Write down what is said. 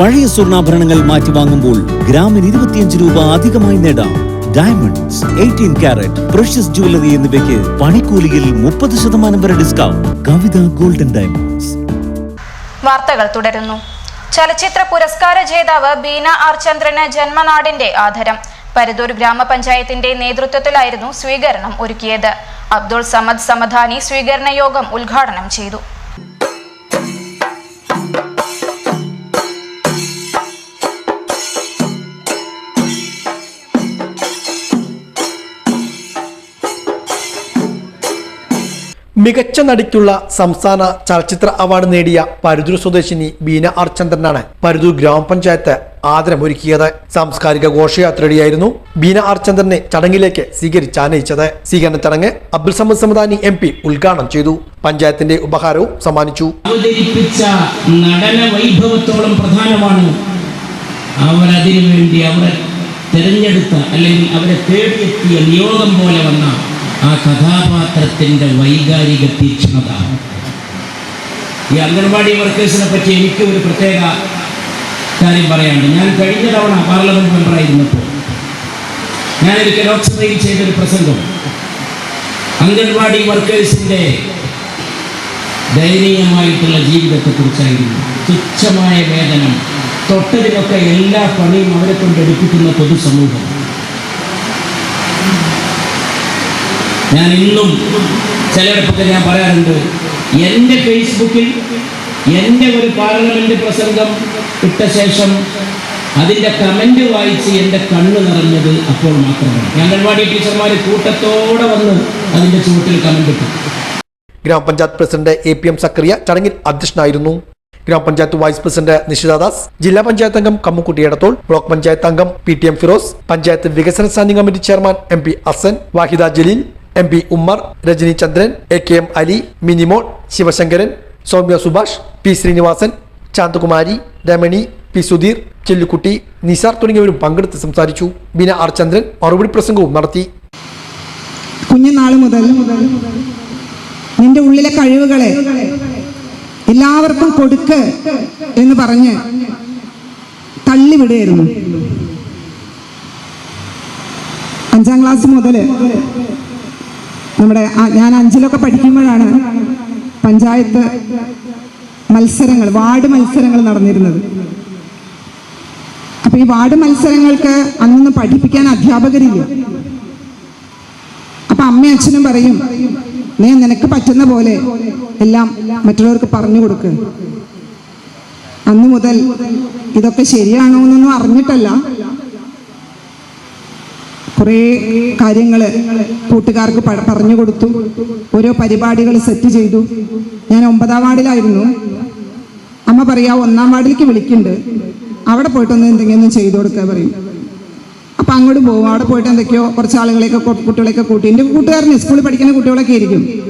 പഴയ സ്വർണാഭരണങ്ങൾ മാറ്റി വാങ്ങുമ്പോൾ ഗ്രാമിന് ഇരുപത്തിയഞ്ച് രൂപ അധികമായി നേടാം. Diamonds eighteen carat precious jewellery എന്നിവയ്ക്ക് പണിക്കൂലിയിൽ മുപ്പത് ശതമാനം വരെ ഡിസ്കൗണ്ട് കവിത ഗോൾഡൻ ഡയമണ്ട്സ് വാർത്തകൾ തുടരുന്നു. ചലച്ചിത്ര പുരസ്കാര ജേതാവ് ബീന ആർ ചന്ദ്രന് ജന്മനാടിന്റെ ആദരം. പരുതൂർ ഗ്രാമപഞ്ചായത്തിന്റെ നേതൃത്വത്തിലായിരുന്നു സ്വീകരണം ഒരുക്കിയത്. അബ്ദുൾ സമദ് സമധാനി സ്വീകരണ യോഗം ഉദ്ഘാടനം ചെയ്തു. മികച്ച നടിക്കുള്ള സംസ്ഥാന ചലച്ചിത്ര അവാർഡ് നേടിയ പരുതൂർ സ്വദേശിനി ബീന ആർ ചന്ദ്രനാണ് പരുതൂർ ഗ്രാമപഞ്ചായത്ത് ആദരമൊരുക്കിയത്. സാംസ്കാരിക ഘോഷയാത്രയായിരുന്നു ബീന ആർ ചന്ദ്രനെ ചടങ്ങിലേക്ക് സ്വീകരിച്ചാനയിച്ചത് സ്വീകരണ ചടങ്ങ് അബ്ദുൽ സമദ് സമദാനി എം പി ഉദ്ഘാടനം ചെയ്തു. പഞ്ചായത്തിന്റെ ഉപഹാരവും സമ്മാനിച്ചു. അവതരിപ്പിച്ച നടന വൈഭവത്തോളം പ്രധാനമാണ് അവർ വേണ്ടി അവരെ തിരഞ്ഞെടുത്ത അല്ലെങ്കിൽ അവരെ തേടിയെത്തിയ നിയോഗം പോലെ വന്ന ആ കഥാപാത്രത്തിന്റെ വൈകാരിക തീക്ഷ്ണത. ഈ അംഗൻവാടി വർക്കേഴ്സിനെ പറ്റി എനിക്ക് ഒരു പ്രത്യേക കാര്യം പറയാനുണ്ട്. ഞാൻ കഴിഞ്ഞ തവണ പാർലമെന്റ് മെമ്പറായിരുന്നപ്പോൾ ഞാനൊരിക്കൽ ലോക്സഭയിൽ ചെയ്തൊരു പ്രസംഗം. അംഗൻവാടി വർക്കേഴ്സിന്റെ ദയനീയമായിട്ടുള്ള ജീവിതത്തെക്കുറിച്ചായിരുന്നു. തുച്ഛമായ വേതനം തൊട്ടതിനൊക്കെ എല്ലാ പണിയും അവരെ കൊണ്ട് എടുപ്പിക്കുന്ന പൊതുസമൂഹം. ഞാൻ ഇന്നും ചിലയിടത്തൊക്കെ ഞാൻ പറയാറുണ്ട് എന്റെ ഫേസ്ബുക്കിൽ എന്റെ ഒരു പാർലമെന്റ് പ്രസംഗം ഇട്ട ശേഷം അതിന്റെ കമന്റ് വായിച്ച് എന്റെ കണ്ണ് നിറഞ്ഞത് അപ്പോൾ മാത്രമാണ്. അംഗൻവാടി ടീച്ചർമാർ കൂട്ടത്തോടെ വന്ന് അതിന്റെ ചുവട്ടിൽ കമന്റ് ഇട്ടു. ഗ്രാമപഞ്ചായത്ത് president A P M Sakariya ചടങ്ങിൽ അധ്യക്ഷനായിരുന്നു. ഗ്രാമപഞ്ചായത്ത് വൈസ് പ്രസിഡന്റ് നിഷിതാദാസ് ജില്ലാ പഞ്ചായത്ത് അംഗം കമ്മുക്കുട്ടി എടത്തോൾ ബ്ലോക്ക് പഞ്ചായത്ത് അംഗം P T M Firoz panchayat വികസന standing committee chairman M P Asan Wahida Jaleel M P Ummer Rajani Chandran A K M Ali Minimol Sivasankaran Soumya Subhash P Srinivasan Santhakumari Ramani P Sudheer Chellukutty Nisar തുടങ്ങിയവരും പങ്കെടുത്ത് സംസാരിച്ചു. Bina R ചന്ദ്രൻ മറുപടി പ്രസംഗവും നടത്തി. കുഞ്ഞുനാൾ മുതൽ നിന്റെ ഉള്ളിലെ കഴിവുകളെ എല്ലാവർക്കും കൊടുക്ക് എന്ന് പറഞ്ഞ് തള്ളിവിടുകയായിരുന്നു. അഞ്ചാം ക്ലാസ് മുതൽ നമ്മുടെ ഞാൻ അഞ്ചിലൊക്കെ പഠിക്കുമ്പോഴാണ് പഞ്ചായത്ത് മത്സരങ്ങൾ വാർഡ് മത്സരങ്ങൾ നടന്നിരുന്നത്. അപ്പൊ ഈ വാർഡ് മത്സരങ്ങൾക്ക് അന്നൊന്നും പഠിപ്പിക്കാൻ അധ്യാപകരില്ല. അപ്പൊ അമ്മയും അച്ഛനും പറയും നീ നിനക്ക് പറ്റുന്ന പോലെ എല്ലാം മറ്റുള്ളവർക്ക് പറഞ്ഞു കൊടുക്ക്. അന്നു മുതൽ ഇതൊക്കെ ശരിയാണോ എന്നൊന്നും അറിഞ്ഞിട്ടല്ല. കുറേ കാര്യങ്ങൾ കൂട്ടുകാർക്ക് പറഞ്ഞു കൊടുത്തു. ഓരോ പരിപാടികൾ സെറ്റ് ചെയ്തു. ഞാൻ ഒമ്പതാം വാർഡിലായിരുന്നു. അമ്മ പറയാ ഒന്നാം വാർഡിലേക്ക് വിളിക്കുന്നുണ്ട്. അവിടെ പോയിട്ടൊന്ന് എന്തെങ്കിലും ചെയ്തു കൊടുക്കുക പറയും. അപ്പൊ അങ്ങോട്ട് പോകും അവിടെ പോയിട്ട് എന്തൊക്കെയോ കുറച്ച് ആളുകളെയൊക്കെ കുട്ടികളെയൊക്കെ കൂട്ടി. എന്റെ കൂട്ടുകാരന് സ്കൂളിൽ പഠിക്കുന്ന കുട്ടികളൊക്കെ ആയിരിക്കും.